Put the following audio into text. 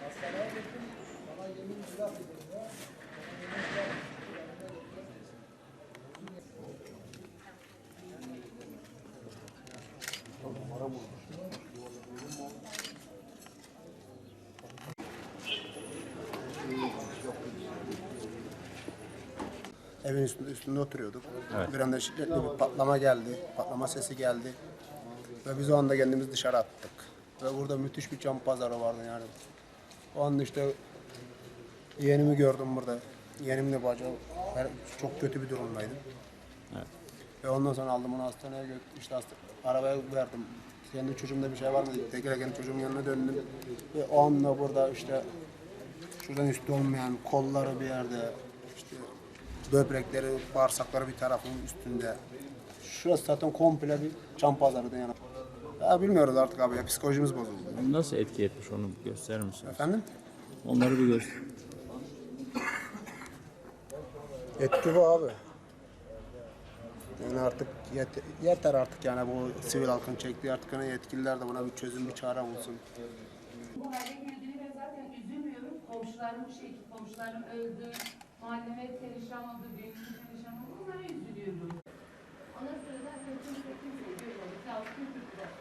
Hastaneye gittim, bana yemin silah edildi. Thank you. Evin üstünde, üstünde oturuyorduk. Evet. Bir anda şiddetli bir patlama geldi. Patlama sesi geldi. Ve biz o anda kendimizi dışarı attık. Ve burada müthiş bir cam pazarı vardı yani. O anda işte yeğenimi gördüm burada. Yeğenimle bacağı her- çok kötü bir durumdaydı. Evet. Ve ondan sonra aldım onu hastaneye götürdüm. İşte hasta, arabaya verdim. Kendi çocuğumda bir şey var mı dedi. Tekrar kendi çocuğumun yanına döndüm. Ve o anda burada işte şuradan üstü olmayan kolları bir yerde böbrekleri, bağırsakları bir tarafının üstünde. Şurası zaten komple bir çam pazarıydı yani. Ya bilmiyoruz artık abi ya psikolojimiz bozuldu. Nasıl etki etmiş onu gösterir misin? Efendim? Onları bir göster. Etki bu abi. Yani artık yeter, yeter artık yani bu sivil halkın çektiği artık hani yetkililer de buna bir çözüm bir çare bulsun. Bu hale girdiğini ben zaten üzülmüyorum. Komşularım şey, komşularım öldü. Mahalleme perişan oldu,